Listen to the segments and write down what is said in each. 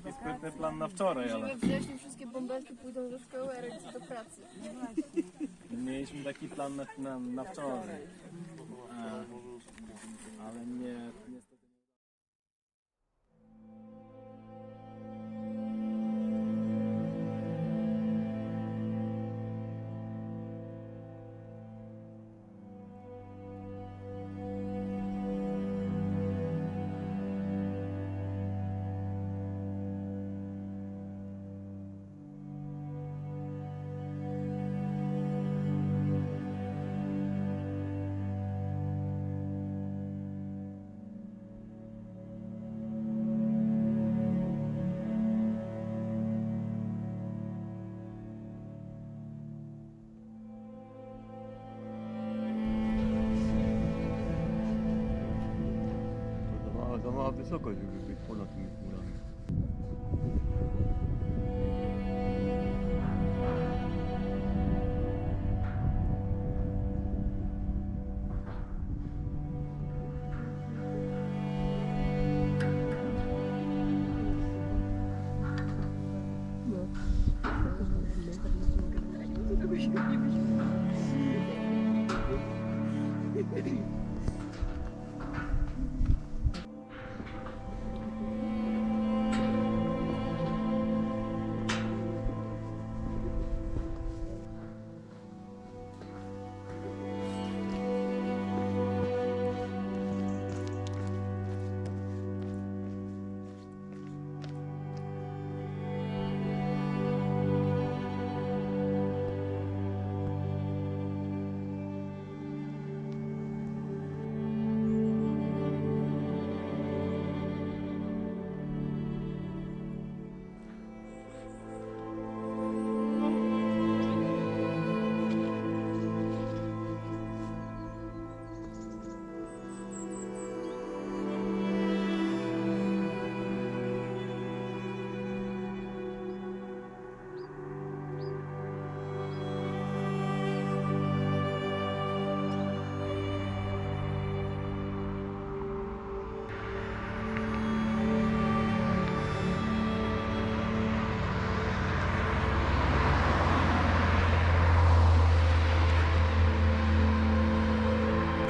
taki sprytny plan na wczoraj, ale we wrześniu wszystkie bąbelki pójdą do szkoły, a rodzice do pracy. mieliśmy taki plan na, na, na wczoraj. E, ale nie, Wysoko, żeby być ponad mnie.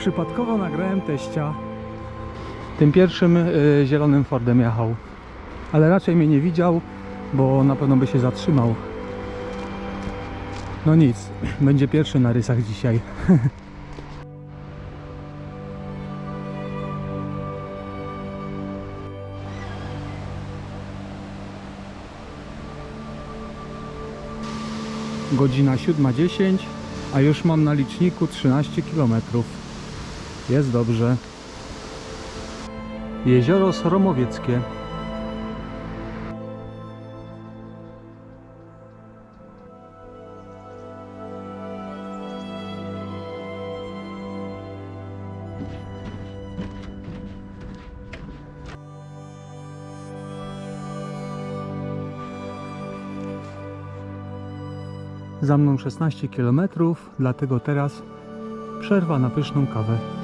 Przypadkowo nagrałem teścia. Tym pierwszym y, zielonym Fordem jechał. Ale raczej mnie nie widział, bo na pewno by się zatrzymał. No nic, będzie pierwszy na rysach dzisiaj. Godzina 7.10, a już mam na liczniku 13 km. Jest dobrze. Jezioro Sromowieckie. Za mną 16 km, dlatego teraz przerwa na pyszną kawę.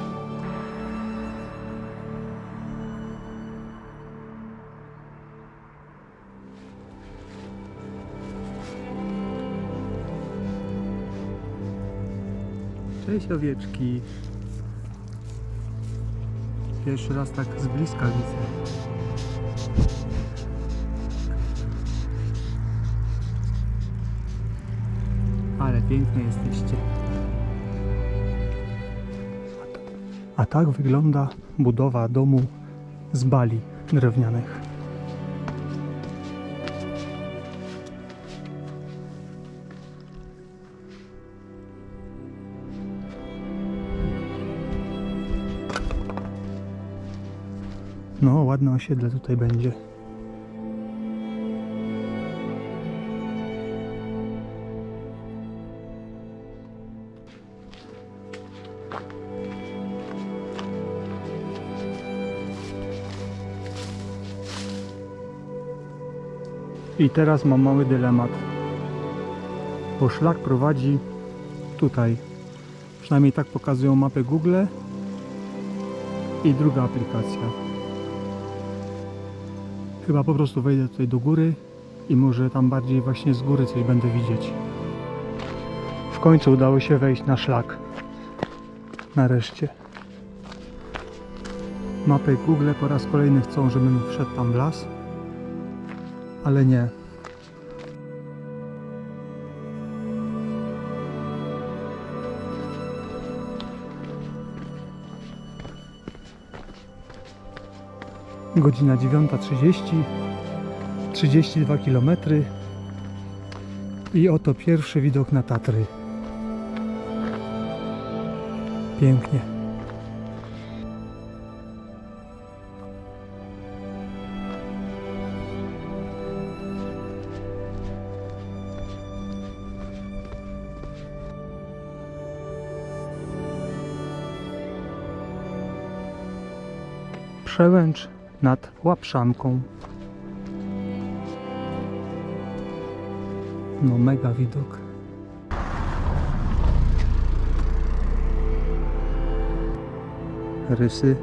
Cześć owieczki. Pierwszy raz tak z bliska widzę. Ale piękne jesteście. A tak wygląda budowa domu z bali drewnianych. Ładne osiedle tutaj będzie. I teraz mam mały dylemat. Bo szlak prowadzi tutaj. Przynajmniej tak pokazują mapy Google i druga aplikacja. Chyba po prostu wejdę tutaj do góry i może tam bardziej właśnie z góry coś będę widzieć. W końcu udało się wejść na szlak. Nareszcie. Mapy Google po raz kolejny chcą, żebym wszedł tam w las. Ale nie. Godzina 9.30 32 km i oto pierwszy widok na Tatry. Pięknie. Przełęcz nad Łapszanką. No mega widok. Rysy.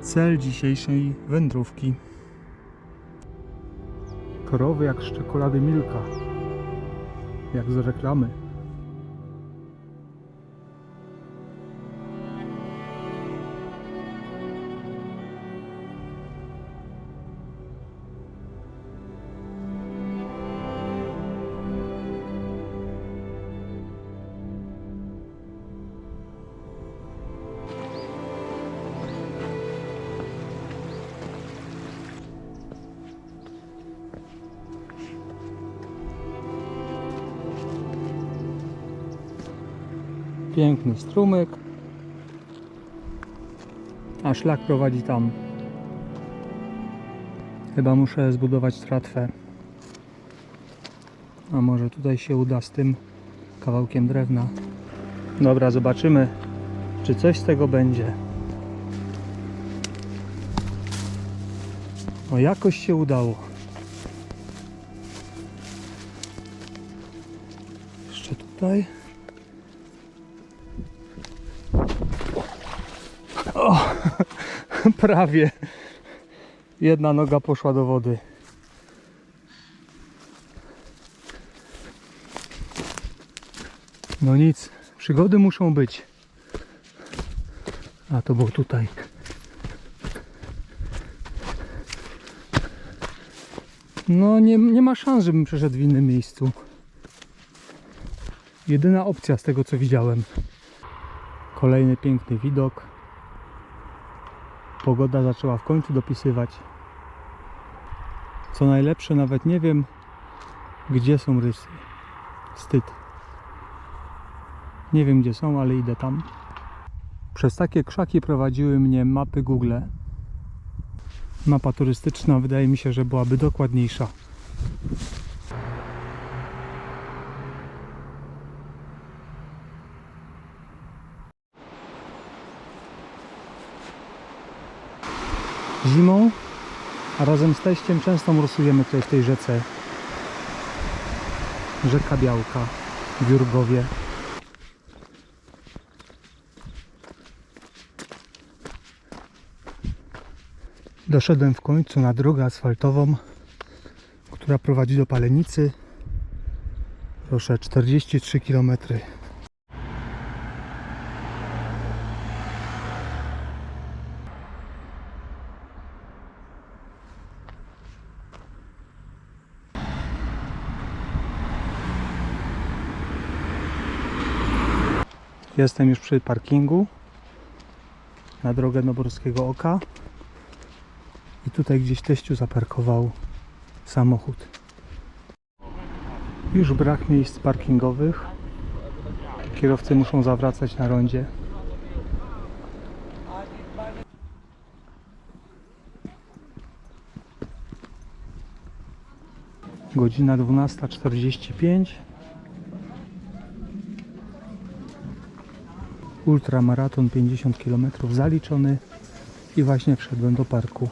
Cel dzisiejszej wędrówki. Krowy jak z czekolady Milka. Jak z reklamy. Piękny strumyk. A szlak prowadzi tam. Chyba muszę zbudować tratwę. A może tutaj się uda z tym kawałkiem drewna. Dobra, zobaczymy, czy coś z tego będzie. O, jakoś się udało. Jeszcze tutaj. O, prawie. Jedna noga poszła do wody. No nic, przygody muszą być. A to było tutaj. No nie, nie ma szans, żebym przeszedł w innym miejscu. Jedyna opcja z tego co widziałem. Kolejny piękny widok. Pogoda zaczęła w końcu dopisywać. Co najlepsze, nawet nie wiem, gdzie są rysy. Wstyd. Nie wiem, gdzie są, ale idę tam. Przez takie krzaki prowadziły mnie mapy Google. Mapa turystyczna wydaje mi się, że byłaby dokładniejsza. Zimą, a razem z teściem często morsujemy tutaj w tej rzece. Rzeka Białka w Jurgowie. Doszedłem w końcu na drogę asfaltową, która prowadzi do Palenicy. Proszę, 43 km. Jestem już przy parkingu na drogę Noborskiego Oka. I tutaj gdzieś teściu zaparkował samochód. Już brak miejsc parkingowych. Kierowcy muszą zawracać na rondzie. Godzina 12.45. Ultramaraton 50 km zaliczony i właśnie wszedłem do parku.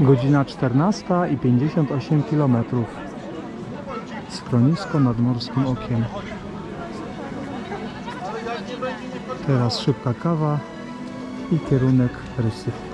Godzina 14 i 58 km. Schronisko nad Morskim Okiem. Teraz szybka kawa i kierunek Rysy.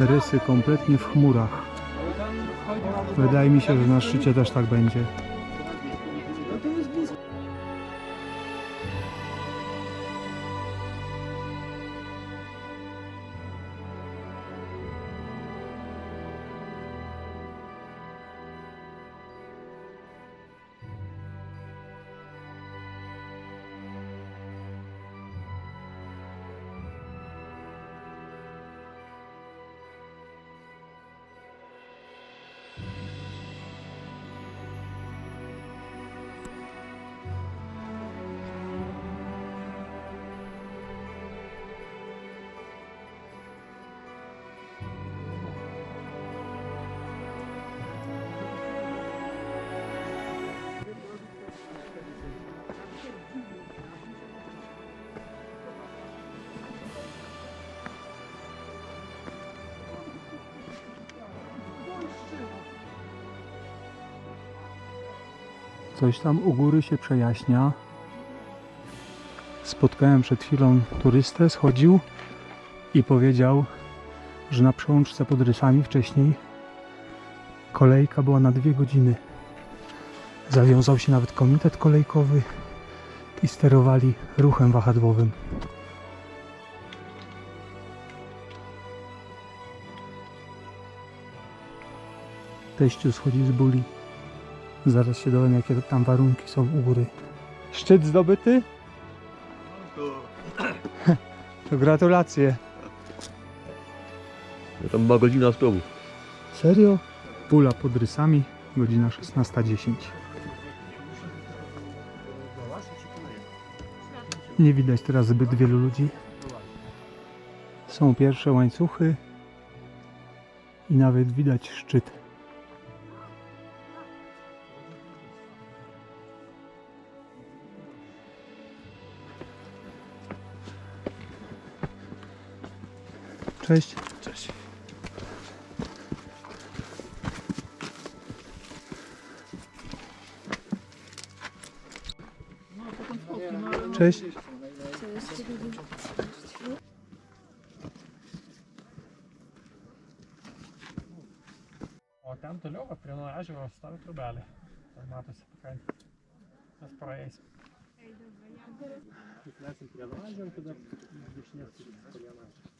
Rysy kompletnie w chmurach. Wydaje mi się, że na szczycie też tak będzie. Coś tam u góry się przejaśnia. Spotkałem przed chwilą turystę, schodził i powiedział, że na przełączce pod Rysami wcześniej kolejka była na dwie godziny. Zawiązał się nawet komitet kolejkowy i sterowali ruchem wahadłowym. Teściu schodzi z buli. Zaraz się dowiem, jakie tam warunki są u góry. Szczyt zdobyty? To gratulacje. Tam ma godzina z progu. Serio? Pula pod rysami, godzina 16.10. Nie widać teraz zbyt wielu ludzi. Są pierwsze łańcuchy i nawet widać szczyt. Cześć. Cześć. Cześć. O ten toliau, va, prie nuo ežero stovi trubelė. Ten matosi pakrantė. Mes praeisim. Mes prie nuo ežero, tada dešinės prie nuo ežero.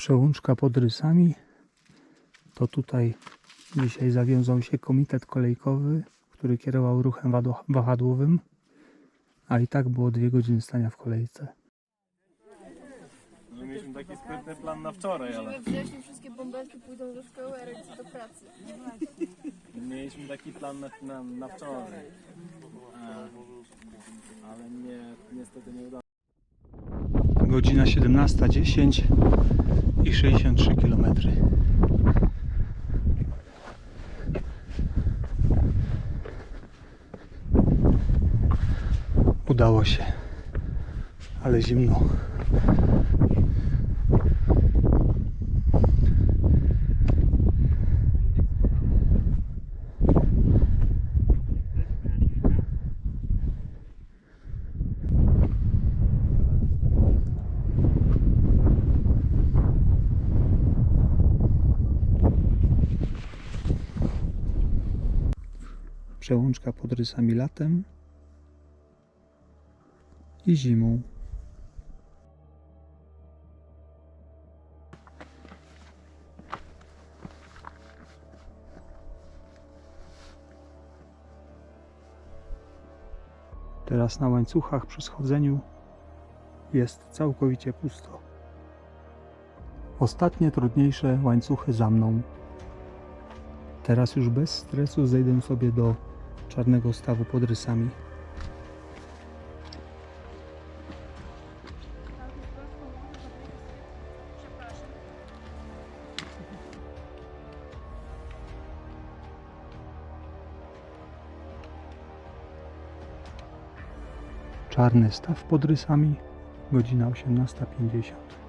Przełączka pod rysami. To tutaj dzisiaj zawiązał się komitet kolejkowy, który kierował ruchem wahadłowym. A i tak było dwie godziny stania w kolejce. No, mieliśmy taki sprytny plan na wczoraj, ale We wrześniu wszystkie bąbelki pójdą do szkoły, a rodzice do pracy. mieliśmy taki plan na, na, na wczoraj. A, ale nie, niestety nie udało Godzina 17.10 i 63 km. Udało się, ale zimno. Przełączka pod rysami latem i zimą. Teraz na łańcuchach przy schodzeniu jest całkowicie pusto. Ostatnie trudniejsze łańcuchy za mną. Teraz już bez stresu zejdę sobie do czarnego stawu pod rysami. Czarny staw pod rysami, godzina 18.50.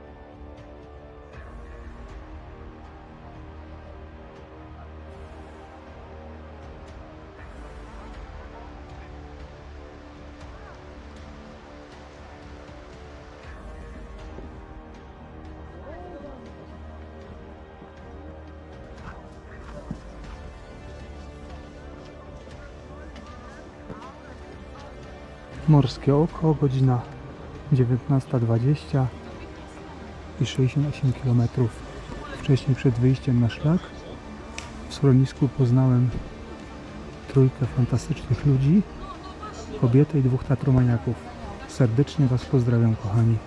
Morskie Oko, godzina 19.20 i 68 km. Wcześniej przed wyjściem na szlak w schronisku poznałem trójkę fantastycznych ludzi, kobietę i dwóch tatromaniaków. Serdecznie Was pozdrawiam, kochani.